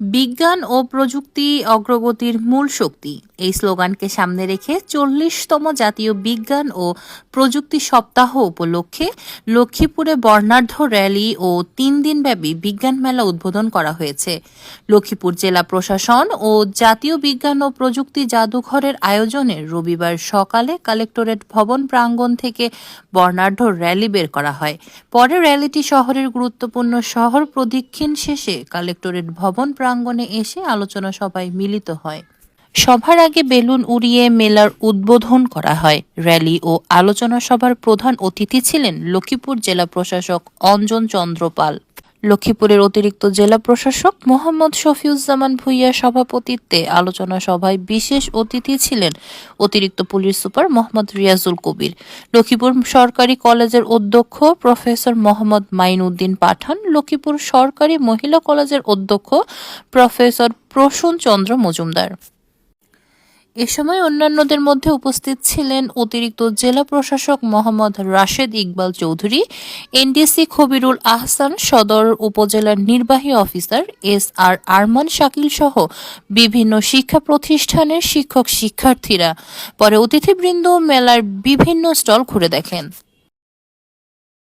বিজ্ঞান ও প্রযুক্তি অগ্রগতির মূল শক্তি। এই স্লোগানকে সামনে রেখে চল্লিশতম জাতীয় বিজ্ঞান ও প্রযুক্তি সপ্তাহ উপলক্ষে লক্ষ্মীপুরে বর্ণাঢ্য র্যালি ও তিন দিনব্যাপী বিজ্ঞান মেলা উদ্বোধন করা হয়েছে। লক্ষ্মীপুর জেলা প্রশাসন ও জাতীয় বিজ্ঞান ও প্রযুক্তি জাদুঘরের আয়োজনে রবিবার সকালে কালেক্টরেট ভবন প্রাঙ্গণ থেকে বর্ণাঢ্য র্যালি বের করা হয়। পরে র্যালিটি শহরের গুরুত্বপূর্ণ শহর প্রদক্ষিণ শেষে কালেক্টরেট ভবন প্রাঙ্গণে এসে আলোচনা সভায় মিলিত হয়। সভার আগে বেলুন উড়িয়ে মেলার উদ্বোধন করা হয়। র্যালি ও আলোচনা সভার প্রধান অতিথি ছিলেন লক্ষ্মীপুর জেলা প্রশাসক অঞ্জন চন্দ্র পাল। লক্ষ্মীপুরের অতিরিক্ত জেলা প্রশাসক মোহাম্মদ শফিউজ্জামান ভুইয়ার সভাপতিত্বে আলোচনা সভায় বিশেষ অতিথি ছিলেন অতিরিক্ত পুলিশ সুপার মোহাম্মদ রিয়াজুল কবির। লক্ষ্মীপুর সরকারি কলেজের অধ্যক্ষ প্রফেসর মোহাম্মদ মাইনউদ্দিন পাঠান, লক্ষ্মীপুর সরকারি মহিলা কলেজের অধ্যক্ষ প্রফেসর প্রসূন চন্দ্র মজুমদার। এ সময় অন্যান্যদের মধ্যে উপস্থিত ছিলেন অতিরিক্ত জেলা প্রশাসক মোহাম্মদ রাশেদ ইকবাল চৌধুরী, এনডিসি খবিরুল আহসান, সদর উপজেলার নির্বাহী officer S R Arman Shakil সহ বিভিন্ন শিক্ষা প্রতিষ্ঠানের শিক্ষক শিক্ষার্থীরা। পরে অতিথিবৃন্দ মেলার বিভিন্ন স্টল ঘুরে দেখেন।